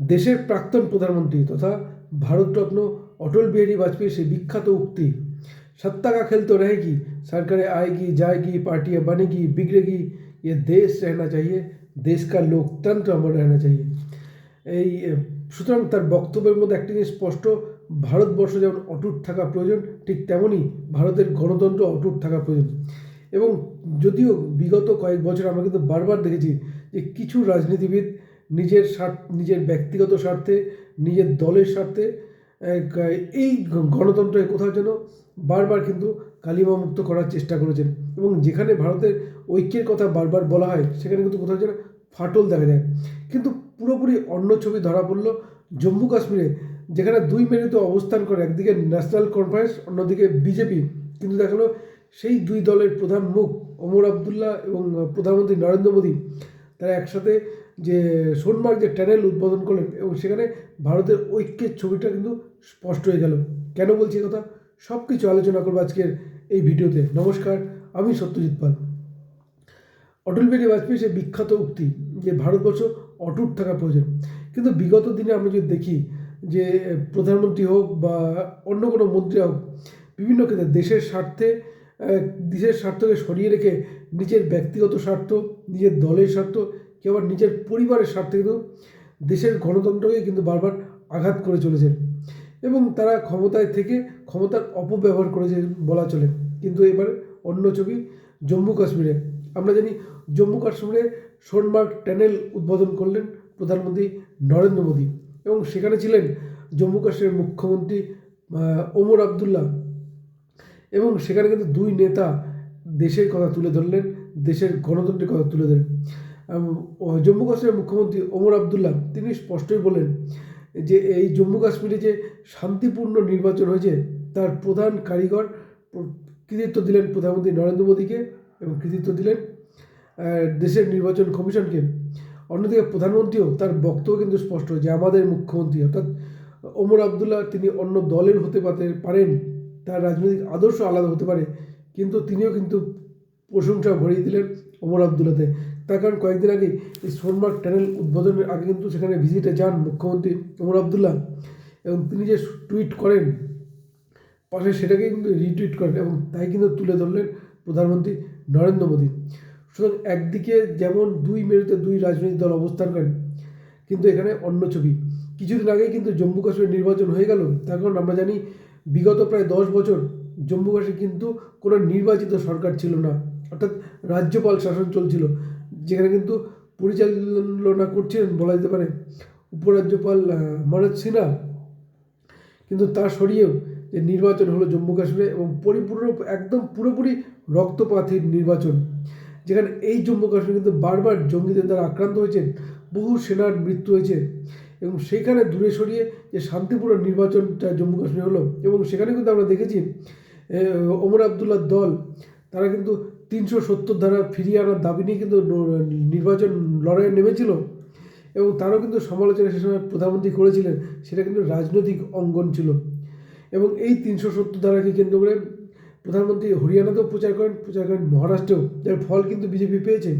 দেশের প্রাক্তন প্রধানমন্ত্রী তথা ভারতরত্ন অটল বিহারী বাজপেয়ীর সেই বিখ্যাত উক্তি सत्ता का खेल तो रहेगी सरकारें आएगी जाएगी पार्टियां बनेगी बिगड़ेगी ये देश रहना चाहिए देश का लोकतंत्र अमर रहना चाहिए এই এ, সুতরাং তার বক্তব্যের মধ্যে একটা জিনিস স্পষ্ট ভারতবর্ষ যেমন অটুট থাকা প্রয়োজন ঠিক তেমনই ভারতের গণতন্ত্র অটুট থাকা প্রয়োজন এবং যদিও বিগত কয়েক বছর আমরা কিন্তু বারবার দেখেছি যে কিছু রাজনীতিবিদ নিজের স্বার্থ, নিজের ব্যক্তিগত স্বার্থে, নিজের দলের স্বার্থে এই গণতন্ত্রের কোথাও যেন বারবার কিন্তু কালিমামুক্ত করার চেষ্টা করেছেন। এবং যেখানে ভারতের ঐক্যের কথা বারবার বলা হয়, সেখানে কিন্তু কোথাও যেন ফাটল দেখা যায়। কিন্তু পুরোপুরি অন্য ছবি ধরা পড়ল জম্মু কাশ্মীরে, যেখানে দুই মেরুতে অবস্থান করে, একদিকে ন্যাশনাল কনফারেন্স, অন্যদিকে বিজেপি। কিন্তু দেখাল সেই দুই দলের প্রধান মুখ ওমর আবদুল্লাহ এবং প্রধানমন্ত্রী নরেন্দ্র মোদী। তারা একসাথে যে সোনমার্গ যে ট্যানেল উদ্বোধন করলেন এবং সেখানে ভারতের ঐক্যের ছবিটা কিন্তু স্পষ্ট হয়ে গেল। কেন বলছি কথা? সব কিছু আলোচনা করব আজকের এই ভিডিওতে। নমস্কার, আমি সত্যজিৎ পাল। অটল বিহারী বাজপেয়ী সে বিখ্যাত উক্তি যে ভারতবর্ষ অটুট থাকা প্রয়োজন। কিন্তু বিগত দিনে আমরা যদি দেখি যে প্রধানমন্ত্রী হোক বা অন্য কোনো মন্ত্রী হোক, বিভিন্ন ক্ষেত্রে দেশের স্বার্থে দেশের স্বার্থকে সরিয়ে রেখে নিজের ব্যক্তিগত স্বার্থ, নিজের দলের স্বার্থ, কেউ আবার নিজের পরিবারের স্বার্থে কিন্তু দেশের গণতন্ত্রকে কিন্তু বারবার আঘাত করে চলেছেন। এবং তারা ক্ষমতায় থেকে ক্ষমতার অপব্যবহার করেছে বলা চলে। কিন্তু এবার অন্য ছবি জম্মু কাশ্মীরে। আমরা জানি জম্মু কাশ্মীরে সোনমার্গ ট্যানেল উদ্বোধন করলেন প্রধানমন্ত্রী নরেন্দ্র মোদী। এবং সেখানে ছিলেন জম্মু কাশ্মীরের মুখ্যমন্ত্রী ওমর আবদুল্লাহ। এবং সেখানে কিন্তু দুই নেতা দেশের কথা তুলে ধরলেন, দেশের গণতন্ত্রের কথা তুলে ও জম্মু কাশ্মীরের মুখ্যমন্ত্রী ওমর আবদুল্লাহ, তিনি স্পষ্টই বলেন যে এই জম্মু কাশ্মীরে যে শান্তিপূর্ণ নির্বাচন হয়েছে, তার প্রধান কারিগর কৃতিত্ব দিলেন প্রধানমন্ত্রী নরেন্দ্র মোদীকে এবং কৃতিত্ব দিলেন দেশের নির্বাচন কমিশনকে। অন্যদিকে প্রধানমন্ত্রীও তার বক্তব্য কিন্তু স্পষ্ট যে আমাদের মুখ্যমন্ত্রী, অর্থাৎ ওমর আবদুল্লাহ তিনি অন্য দলের হতে পারেন। তার রাজনৈতিক আদর্শ আলাদা হতে পারে, কিন্তু তিনিও কিন্তু প্রশংসা ভরিয়ে দিলেন ওমর আবদুল্লাতে তার কারণ কয়েকদিন আগে এই সোনমার্গ ট্যানেল উদ্বোধনের আগে কিন্তু সেখানে ভিজিটে যান মুখ্যমন্ত্রী ওমর আবদুল্লাহ এবং তিনি যে টুইট করেন, পাশে সেটাকে কিন্তু রিটুইট করেন এবং তাই কিন্তু তুলে ধরলেন প্রধানমন্ত্রী নরেন্দ্র মোদী। সুতরাং একদিকে যেমন দুই মেরুতে দুই রাজনৈতিক দল অবস্থান করেন কিন্তু এখানে অন্য ছবি। কিছুদিন আগেই কিন্তু জম্মু কাশ্মীর নির্বাচন হয়ে গেল। তার কারণ আমরা জানি বিগত প্রায় দশ বছর জম্মু কাশ্মীর কিন্তু কোনো নির্বাচিত সরকার ছিল না। অর্থাৎ রাজ্যপাল শাসন চলছিল। যেখানে কিন্তু পরিচালনা করছিলেন বলা যেতে পারে উপরাজ্যপাল মনোজ সিনহা। কিন্তু তা সরিয়েও যে নির্বাচন হলো জম্মু কাশ্মীরে এবং পরিপূর্ণ একদম পুরোপুরি রক্তপাতের নির্বাচন। যেখানে এই জম্মু কাশ্মীর কিন্তু বারবার জঙ্গিদের দ্বারা আক্রান্ত হয়েছেন। বহু সেনার মৃত্যু হয়েছে। এবং সেখানে দূরে সরিয়ে যে শান্তিপূর্ণ নির্বাচনটা জম্মু কাশ্মীর হলো, এবং সেখানে কিন্তু আমরা দেখেছি ওমর আবদুল্লার দল, তারা কিন্তু তিনশো সত্তর ধারা ফিরিয়ে আনার দাবি নিয়ে কিন্তু নির্বাচন লড়াইয়ে নেমেছিল, এবং তারও কিন্তু সমালোচনা সে সময় প্রধানমন্ত্রী করেছিলেন, সেটা কিন্তু রাজনৈতিক অঙ্গন ছিল। এবং এই তিনশো সত্তর ধারাকে কেন্দ্র করে প্রধানমন্ত্রী হরিয়ানাতেও প্রচার করেন প্রচার করেন মহারাষ্ট্রেও, যার ফল কিন্তু বিজেপি পেয়েছে।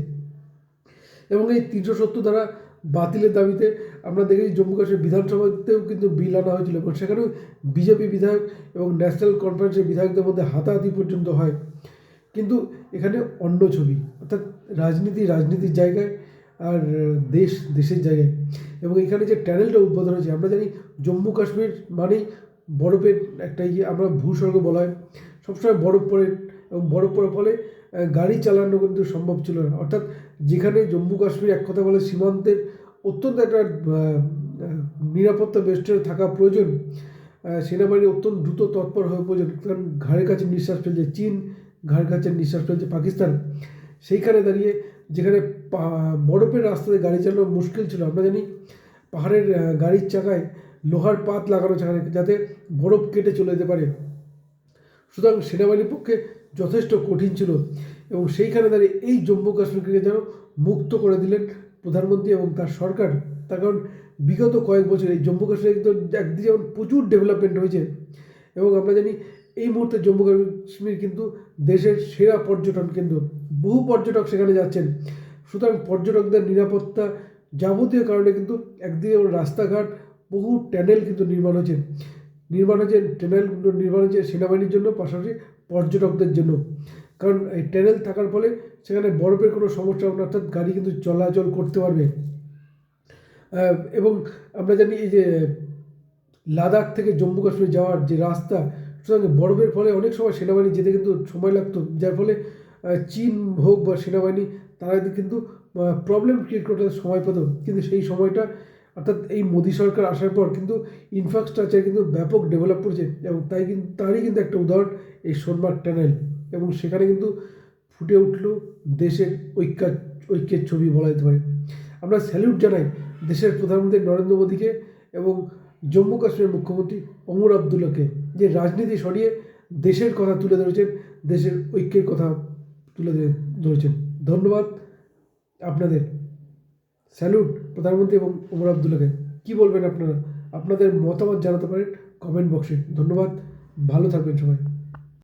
এবং এই তিনশো সত্তর ধারা বাতিলের দাবিতে আমরা দেখেছি জম্মু কাশ্মীর বিধানসভাতেও কিন্তু বিল আনা হয়েছিল এবং সেখানেও বিজেপি বিধায়ক এবং ন্যাশনাল কনফারেন্সের বিধায়কদের মধ্যে হাতাহাতি পর্যন্ত হয়। কিন্তু এখানে অন্য ছবি, অর্থাৎ রাজনীতি রাজনীতির জায়গায় আর দেশ দেশের জায়গায়। এবং এখানে যে ট্যানেলটা উদ্বোধন হয়েছে, আমরা জানি জম্মু কাশ্মীর মানেই বরফের একটা ইয়ে আমরা ভূস্বর্গ বলা হয়। সবসময় বরফ পড়ে এবং বরফ পড়ার ফলে গাড়ি চালানো কিন্তু সম্ভব ছিল না। অর্থাৎ যেখানে জম্মু কাশ্মীর এক কথা বলে সীমান্তের অত্যন্ত একটা নিরাপত্তা বেষ্টনে থাকা প্রয়োজন সেনাবাহিনী অত্যন্ত দ্রুত তৎপর হয়ে প্রয়োজন কারণ ঘাড়ের কাছে নিঃশ্বাস ফেলছে চীন, ঘাড়ের কাছে নিঃশ্বাস ফেলছে পাকিস্তান। সেইখানে দাঁড়িয়ে যেখানে বরফের রাস্তাতে গাড়ি চালানো মুশকিল ছিল, আমরা জানি পাহাড়ের গাড়ির চাকায় লোহার পাত লাগানো সেখানে যাতে বরফ কেটে চলে যেতে পারে। সুতরাং সেনাবাহিনীর পক্ষে যথেষ্ট কঠিন ছিল এবং সেইখানে দাঁড়িয়ে এই জম্মু কাশ্মীরকে যেন মুক্ত করে দিলেন প্রধানমন্ত্রী এবং তার সরকার। তার কারণ বিগত কয়েক বছর এই জম্মু কাশ্মীর একদম একদিকে যেমন প্রচুর ডেভেলপমেন্ট হয়েছে এবং আমরা জানি এই মুহূর্তে জম্মু কাশ্মীর কিন্তু দেশের সেরা পর্যটন কেন্দ্র। বহু পর্যটক সেখানে যাচ্ছেন। সুতরাং পর্যটকদের নিরাপত্তা যাবতীয় কারণে কিন্তু একদিকে যেমন রাস্তাঘাট, বহু ট্যানেল কিন্তু নির্মাণ হয়েছে। নির্মাণ হয়েছে ট্যানেলগুলো নির্মাণ হয়েছে সেনাবাহিনীর জন্য, পাশাপাশি পর্যটকদের জন্য। কারণ এই ট্যানেল থাকার ফলে সেখানে বরফের কোনো সমস্যা হবে না, অর্থাৎ গাড়ি কিন্তু চলাচল করতে পারবে। এবং আমরা জানি এই যে লাদাখ থেকে জম্মু কাশ্মীর যাওয়ার যে রাস্তা, সুতরাং বরফের ফলে অনেক সময় সেনাবাহিনী যেতে কিন্তু সময় লাগতো। যার ফলে চীন হোক বা সেনাবাহিনী, তারা কিন্তু প্রবলেম ক্রিয়েট করতে সময় পেত। কিন্তু সেই সময়টা অর্থাৎ এই মোদী সরকার আসার পর কিন্তু ইনফ্রাস্ট্রাকচার কিন্তু ব্যাপক ডেভেলপ করেছে এবং তাই কিন্তু তারই কিন্তু একটা উদাহরণ এই সোনমার্গ ট্যানেল এবং সেখানে কিন্তু ফুটে উঠল দেশের ঐক্য, ঐক্যের ছবি বলা যেতে পারে। আমরা স্যালিউট জানাই দেশের প্রধানমন্ত্রী নরেন্দ্র মোদীকে এবং জম্মু কাশ্মীরের মুখ্যমন্ত্রী অমর আবদুল্লাকে যে রাজনীতি সরিয়ে দেশের কথা তুলে ধরেছেন, দেশের ঐক্যের কথা তুলে ধরে- ধরেছেন। ধন্যবাদ আপনাদের। স্যালুট প্রধানমন্ত্রী এবং ওমর আবদুল্লাকে কী বলবেন আপনারা? আপনাদের মতামত জানাতে পারেন কমেন্ট বক্সে। ধন্যবাদ। ভালো থাকবেন সবাই।